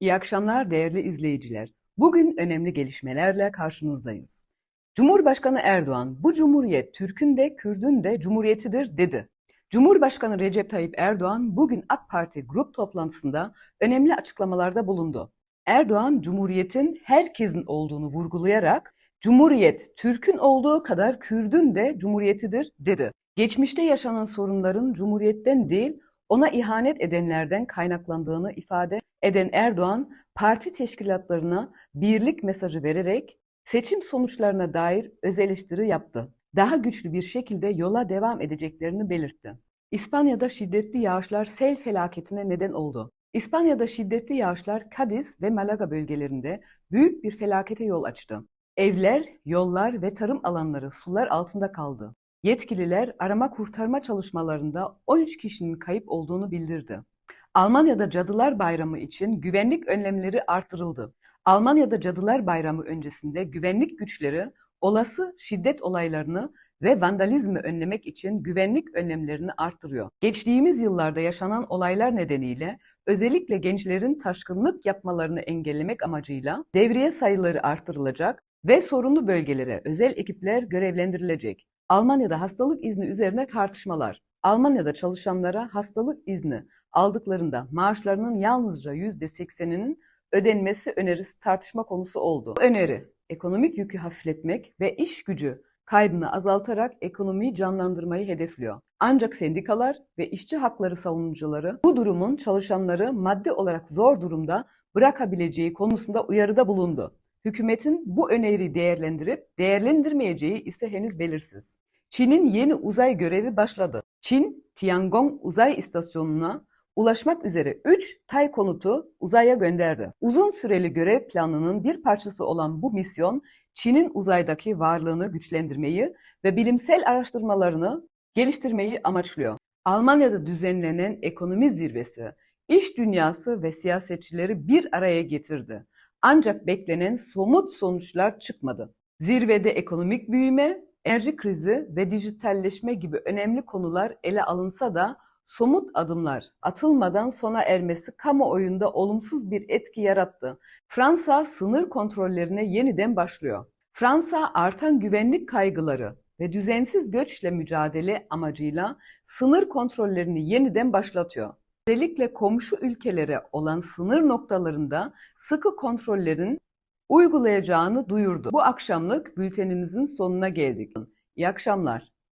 İyi akşamlar değerli izleyiciler. Bugün önemli gelişmelerle karşınızdayız. Cumhurbaşkanı Erdoğan, bu cumhuriyet Türk'ün de Kürd'ün de cumhuriyetidir dedi. Cumhurbaşkanı Recep Tayyip Erdoğan bugün AK Parti grup toplantısında önemli açıklamalarda bulundu. Erdoğan, cumhuriyetin herkesin olduğunu vurgulayarak, Cumhuriyet Türk'ün olduğu kadar Kürd'ün de cumhuriyetidir dedi. Geçmişte yaşanan sorunların cumhuriyetten değil, ona ihanet edenlerden kaynaklandığını ifade eden Erdoğan, parti teşkilatlarına birlik mesajı vererek seçim sonuçlarına dair öz eleştiri yaptı. Daha güçlü bir şekilde yola devam edeceklerini belirtti. İspanya'da şiddetli yağışlar sel felaketine neden oldu. İspanya'da şiddetli yağışlar Cadiz ve Malaga bölgelerinde büyük bir felakete yol açtı. Evler, yollar ve tarım alanları sular altında kaldı. Yetkililer arama kurtarma çalışmalarında 13 kişinin kayıp olduğunu bildirdi. Almanya'da Cadılar Bayramı için güvenlik önlemleri artırıldı. Almanya'da Cadılar Bayramı öncesinde güvenlik güçleri olası şiddet olaylarını ve vandalizmi önlemek için güvenlik önlemlerini artırıyor. Geçtiğimiz yıllarda yaşanan olaylar nedeniyle özellikle gençlerin taşkınlık yapmalarını engellemek amacıyla devriye sayıları artırılacak ve sorunlu bölgelere özel ekipler görevlendirilecek. Almanya'da hastalık izni üzerine tartışmalar. Almanya'da çalışanlara hastalık izni aldıklarında maaşlarının yalnızca %80'inin ödenmesi önerisi tartışma konusu oldu. Bu öneri ekonomik yükü hafifletmek ve iş gücü kaybını azaltarak ekonomiyi canlandırmayı hedefliyor. Ancak sendikalar ve işçi hakları savunucuları bu durumun çalışanları maddi olarak zor durumda bırakabileceği konusunda uyarıda bulundu. Hükümetin bu öneriyi değerlendirip değerlendirmeyeceği ise henüz belirsiz. Çin'in yeni uzay görevi başladı. Çin, Tiangong uzay istasyonuna ulaşmak üzere 3 Tay konutu uzaya gönderdi. Uzun süreli görev planının bir parçası olan bu misyon, Çin'in uzaydaki varlığını güçlendirmeyi ve bilimsel araştırmalarını geliştirmeyi amaçlıyor. Almanya'da düzenlenen ekonomi zirvesi, iş dünyası ve siyasetçileri bir araya getirdi. Ancak beklenen somut sonuçlar çıkmadı. Zirvede ekonomik büyüme, enerji krizi ve dijitalleşme gibi önemli konular ele alınsa da somut adımlar atılmadan sona ermesi kamuoyunda olumsuz bir etki yarattı. Fransa sınır kontrollerine yeniden başlıyor. Fransa artan güvenlik kaygıları ve düzensiz göçle mücadele amacıyla sınır kontrollerini yeniden başlatıyor. Özellikle komşu ülkelere olan sınır noktalarında sıkı kontrollerin uygulayacağını duyurdu. Bu akşamlık bültenimizin sonuna geldik. İyi akşamlar.